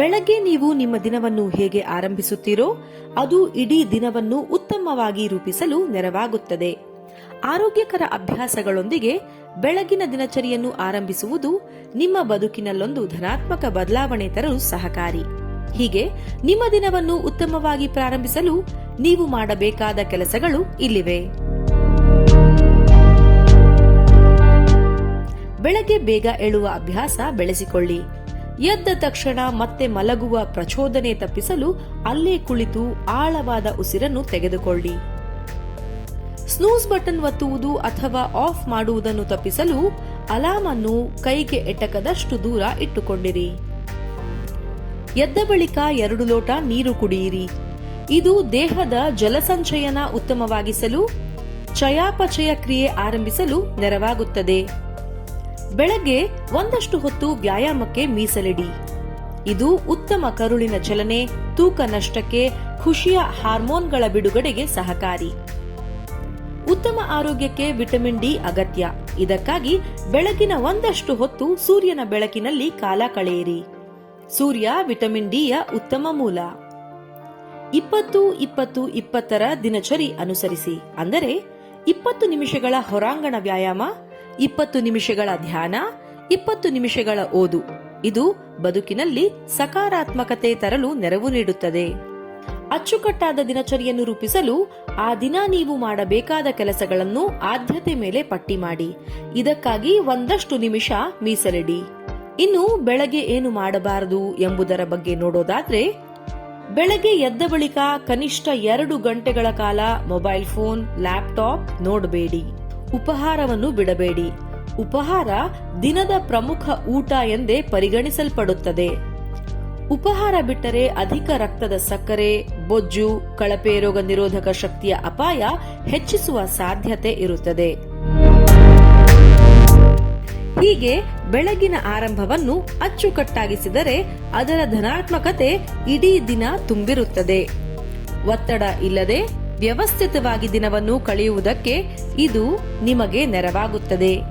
ಬೆಳಗ್ಗೆ ನೀವು ನಿಮ್ಮ ದಿನವನ್ನು ಹೇಗೆ ಆರಂಭಿಸುತ್ತೀರೋ, ಅದು ಇಡೀ ದಿನವನ್ನು ಉತ್ತಮವಾಗಿ ರೂಪಿಸಲು ನೆರವಾಗುತ್ತದೆ. ಆರೋಗ್ಯಕರ ಅಭ್ಯಾಸಗಳೊಂದಿಗೆ ಬೆಳಗಿನ ದಿನಚರಿಯನ್ನು ಆರಂಭಿಸುವುದು ನಿಮ್ಮ ಬದುಕಿನಲ್ಲೊಂದು ಧನಾತ್ಮಕ ಬದಲಾವಣೆ ತರಲು ಸಹಕಾರಿ. ಹೀಗೆ ನಿಮ್ಮ ದಿನವನ್ನು ಉತ್ತಮವಾಗಿ ಪ್ರಾರಂಭಿಸಲು ನೀವು ಮಾಡಬೇಕಾದ ಕೆಲಸಗಳು ಇಲ್ಲಿವೆ. ಬೆಳಗ್ಗೆ ಬೇಗ ಏಳುವ ಅಭ್ಯಾಸ ಬೆಳೆಸಿಕೊಳ್ಳಿ. ಎದ್ದ ತಕ್ಷಣ ಮತ್ತೆ ಮಲಗುವ ಪ್ರಚೋದನೆ ತಪ್ಪಿಸಲು ಅಲ್ಲೇ ಕುಳಿತು ಆಳವಾದ ಉಸಿರನ್ನು ತೆಗೆದುಕೊಳ್ಳಿ. ಸ್ನೂಸ್ ಬಟನ್ ಒತ್ತುವುದು ಅಥವಾ ಆಫ್ ಮಾಡುವುದನ್ನು ತಪ್ಪಿಸಲು ಅಲಾರ್ಮ್ ಅನ್ನು ಕೈಗೆ ಎಟಕದಷ್ಟು ದೂರ ಇಟ್ಟುಕೊಂಡಿರಿ. ಎದ್ದ ಬಳಿಕ ಎರಡು ಲೋಟ ನೀರು ಕುಡಿಯಿರಿ. ಇದು ದೇಹದ ಜಲಸಂಚಯನ ಉತ್ತಮವಾಗಿಸಲು, ಚಯಾಪಚಯ ಕ್ರಿಯೆ ಆರಂಭಿಸಲು ನೆರವಾಗುತ್ತದೆ. ಬೆಳಗ್ಗೆ ಒಂದಷ್ಟು ಹೊತ್ತು ವ್ಯಾಯಾಮಕ್ಕೆ ಮೀಸಲಿಡಿ. ಇದು ಉತ್ತಮ ಕರುಳಿನ ಚಲನೆ, ತೂಕ ನಷ್ಟಕ್ಕೆ, ಖುಷಿಯ ಹಾರ್ಮೋನ್ಗಳ ಬಿಡುಗಡೆಗೆ ಸಹಕಾರಿ. ಉತ್ತಮ ಆರೋಗ್ಯಕ್ಕೆ ವಿಟಮಿನ್ ಡಿ ಅಗತ್ಯ. ಇದಕ್ಕಾಗಿ ಬೆಳಗಿನ ಒಂದಷ್ಟು ಹೊತ್ತು ಸೂರ್ಯನ ಬೆಳಕಿನಲ್ಲಿ ಕಾಲ ಕಳೆಯಿರಿ. ಸೂರ್ಯ ವಿಟಮಿನ್ ಡಿಯ ಉತ್ತಮ ಮೂಲ. ಇಪ್ಪತ್ತು ಇಪ್ಪತ್ತು, ಇಪ್ಪತ್ತರ ದಿನಚರಿ ಅನುಸರಿಸಿ. ಅಂದರೆ ಇಪ್ಪತ್ತು ನಿಮಿಷಗಳ ಹೊರಾಂಗಣ ವ್ಯಾಯಾಮ ಇಪ್ಪತ್ತು ನಿಮಿಷಗಳ ಧ್ಯಾನ, ಇಪ್ಪತ್ತು ನಿಮಿಷಗಳ ಓದು. ಇದು ಬದುಕಿನಲ್ಲಿ ಸಕಾರಾತ್ಮಕತೆ ತರಲು ನೆರವು ನೀಡುತ್ತದೆ. ಅಚ್ಚುಕಟ್ಟಾದ ದಿನಚರಿಯನ್ನು ರೂಪಿಸಲು ಆ ದಿನ ನೀವು ಮಾಡಬೇಕಾದ ಕೆಲಸಗಳನ್ನು ಆದ್ಯತೆ ಮೇಲೆ ಪಟ್ಟಿ ಮಾಡಿ. ಇದಕ್ಕಾಗಿ ಒಂದಷ್ಟು ನಿಮಿಷ ಮೀಸಲಿಡಿ. ಇನ್ನು ಬೆಳಗ್ಗೆ ಏನು ಮಾಡಬಾರದು ಎಂಬುದರ ಬಗ್ಗೆ ನೋಡೋದಾದ್ರೆ, ಬೆಳಗ್ಗೆ ಎದ್ದ ಬಳಿಕ ಕನಿಷ್ಠ ಎರಡು ಗಂಟೆಗಳ ಕಾಲ ಮೊಬೈಲ್ ಫೋನ್, ಲ್ಯಾಪ್ಟಾಪ್ ನೋಡಬೇಡಿ. ಉಪಹಾರವನ್ನು ಬಿಡಬೇಡಿ. ಉಪಹಾರ ದಿನದ ಪ್ರಮುಖ ಊಟ ಎಂದೇ ಪರಿಗಣಿಸಲ್ಪಡುತ್ತದೆ. ಉಪಹಾರ ಬಿಟ್ಟರೆ ಅಧಿಕ ರಕ್ತದ ಸಕ್ಕರೆ, ಬೊಜ್ಜು, ಕಳಪೆ ರೋಗ ನಿರೋಧಕ ಶಕ್ತಿಯ ಅಪಾಯ ಹೆಚ್ಚಿಸುವ ಸಾಧ್ಯತೆ ಇರುತ್ತದೆ. ಹೀಗೆ ಬೆಳಗಿನ ಆರಂಭವನ್ನು ಅಚ್ಚುಕಟ್ಟಾಗಿಸಿದರೆ ಅದರ ಧನಾತ್ಮಕತೆ ಇಡೀ ದಿನ ತುಂಬಿರುತ್ತದೆ. ಒತ್ತಡ ಇಲ್ಲದೆ ವ್ಯವಸ್ಥಿತವಾಗಿ ದಿನವನ್ನು ಕಳೆಯುವುದಕ್ಕೆ ಇದು ನಿಮಗೆ ನೆರವಾಗುತ್ತದೆ.